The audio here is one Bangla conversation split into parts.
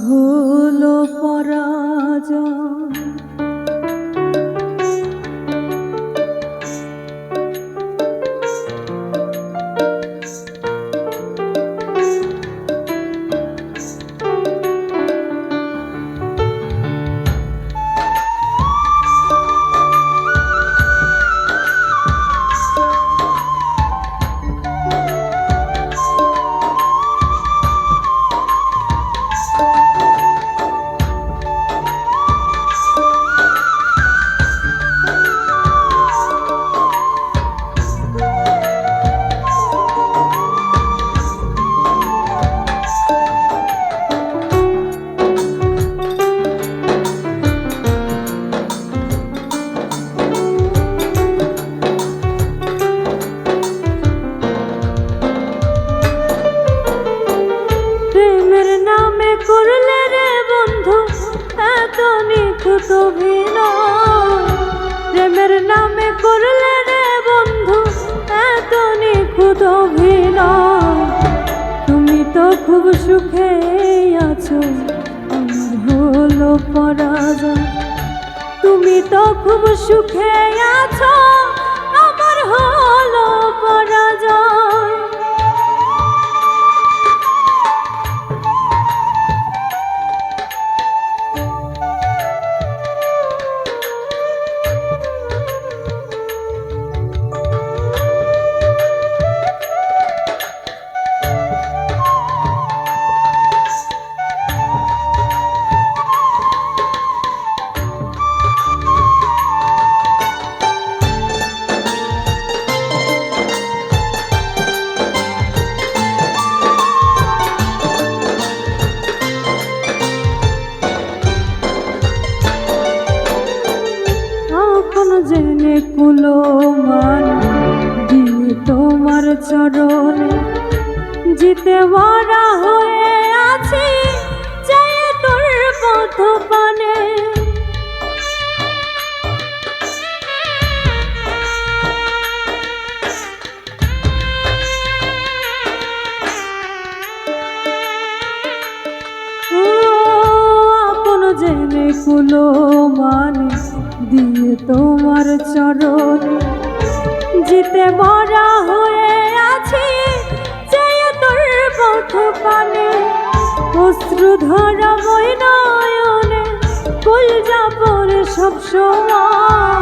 হলো পরাজয় এত নিখুঁত অভিনয়। প্রেমের নামে করলে রে বন্ধু এত নিখুঁত তুমি তো খুব সুখে আছো, আমার হলো পরাজয়। তুমি তো খুব সুখে আছো। আপন জেনে কুলো মান দিয়ে তোমার চরণে। জিতে মরা হয়ে আছি, চাই তোর পথ পানে জেনে কুলো তোমার চরণ, জিতে মরা হয়ে আছি, যে পথ পানে, অশ্রু ধরা বই নয়নে কুল যাবর সব অশ্রু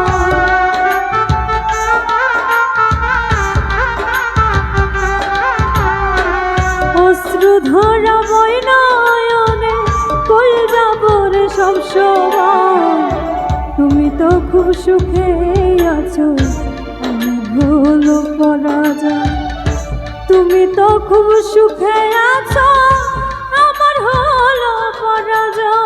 তুমি তো খুব সুখে আছো আমার হলো পরাজয়।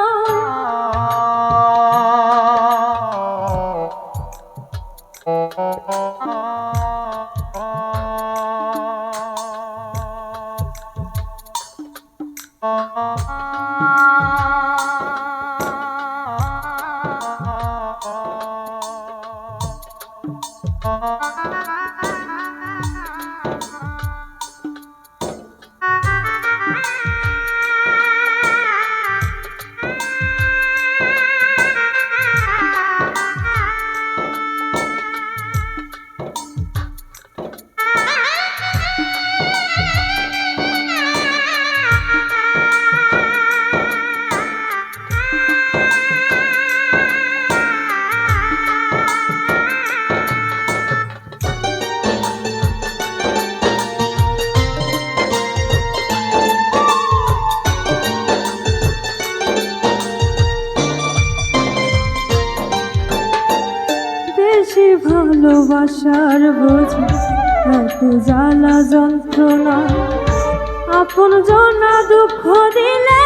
ভালোবাসার বোঝ এত জ্বালা যন্ত্রণা। আপন জনা দুঃখ দিলে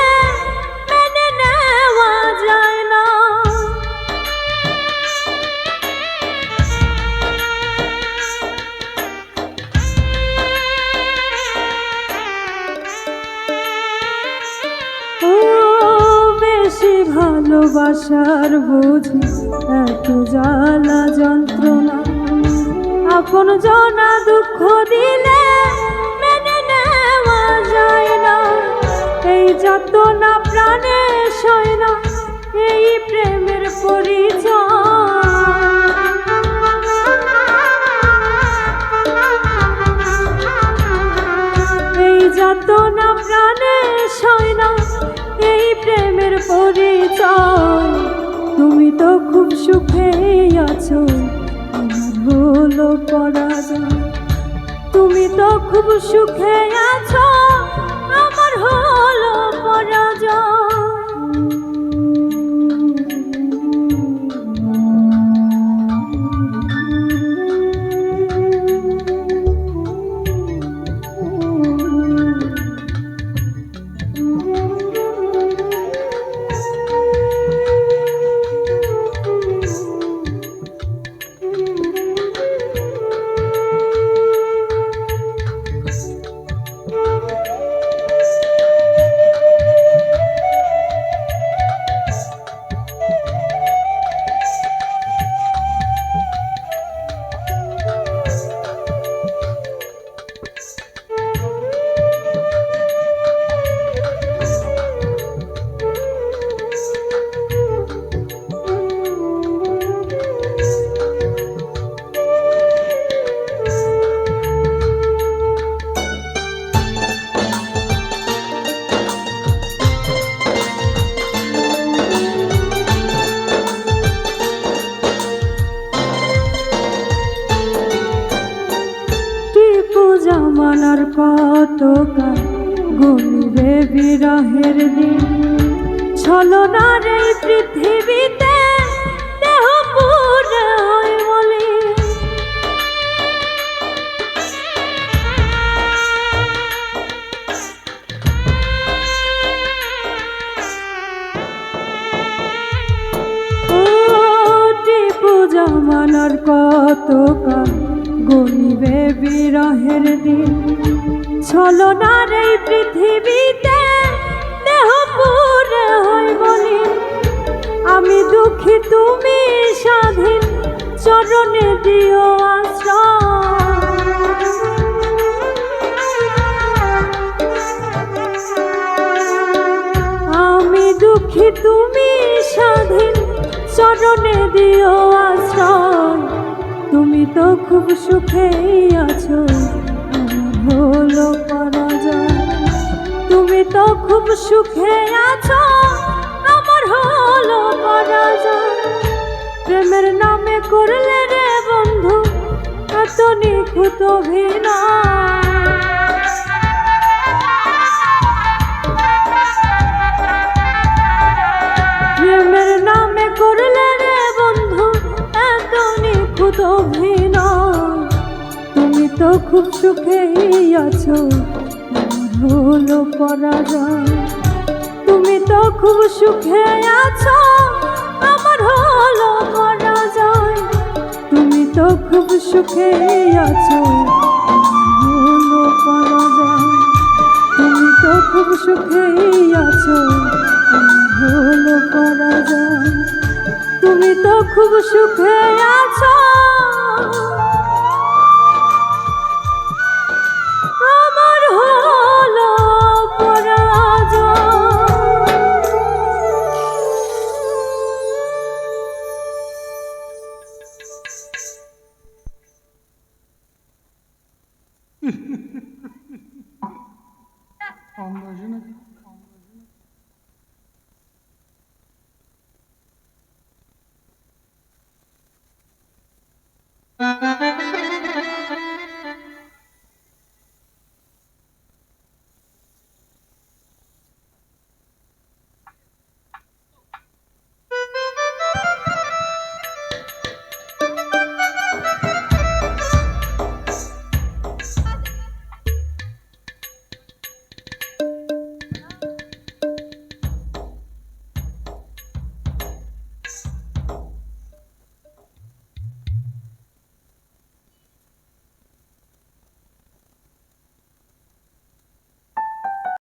সুখে আছো আমার হলো পরাজয়। তুমি তো খুব সুখে আছো আমার হলো পরাজয়। কত গরিবে বিরহের দিন? ছলনার পৃথিবীতে বিরহের দিন। ছলনার এই পৃথিবীতে দেহ পুরে হয় বলি আমি দুঃখী, তুমি স্বাধীন। চরণে দিও আমি দুঃখী, তুমি স্বাধীন। চরণে দিও তুমি তো খুব সুখেই আছো হলো পরাজয়। তুমি তো খুব সুখে আছো, আমার হলো পরাজয়। প্রেমের নামে করলে রে বন্ধু, এত নিখুঁত প্রেমের খুব সুখেই আছো হলো পরাজয়। তুমি তো খুব সুখে আছো, আমার হলো পরাজয়। তুমি তো খুব সুখে আছো হলো পরাজয়। তুমি তো খুব সুখে আছো হলো পরাজয়। তুমি তো খুব সুখে আছো